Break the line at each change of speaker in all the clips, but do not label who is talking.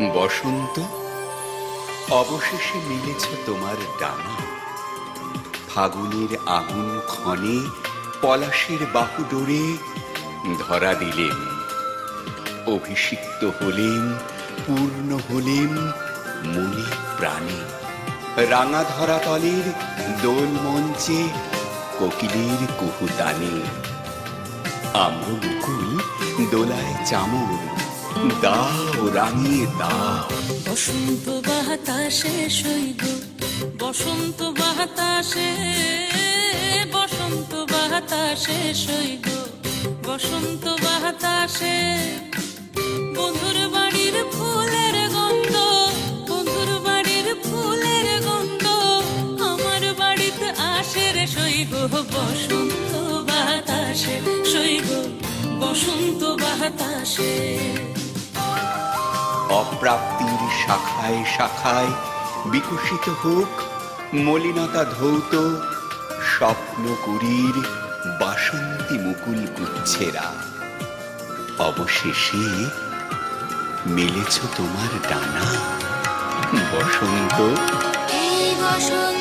বসন্ত,
অবশেষে মিলেছ তোমার ডানা। ফাগুনের আগুন ক্ষণে পলাশের বাহু ডোরে ধরা দিলেন। অভিষিক্ত হলেন, পূর্ণ হলেন মনে প্রাণে। রাঙা ধরা তলের দোল মঞ্চে কোকিলের কুহুতানে। আম্র মুকুল দোলায় চামর দাও, রাঙিয়ে দাও।
বসন্ত বাতাসে সৈগ বসন্ত বাতাসে বসন্ত বাতাসে সৈগ বসন্ত বাতাসে। বন্ধুর বাড়ির ফুলের গন্ধ, বন্ধুর বাড়ির ফুলের গন্ধ, আমার বাড়িতে আসে রে সৈগ বসন্ত বাতাসে সৈগ বসন্ত বাতাসে।
অপ্রাপ্তির শাখায় শাখায় বিকশিত হোক মলিনতা ধৌত স্বপ্ন কুড়ির বাসন্তী মুকুল গুচ্ছেরা। অবশেষে মিলেছ তোমার ডানা। বসন্ত।
বসন্তে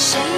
Shake.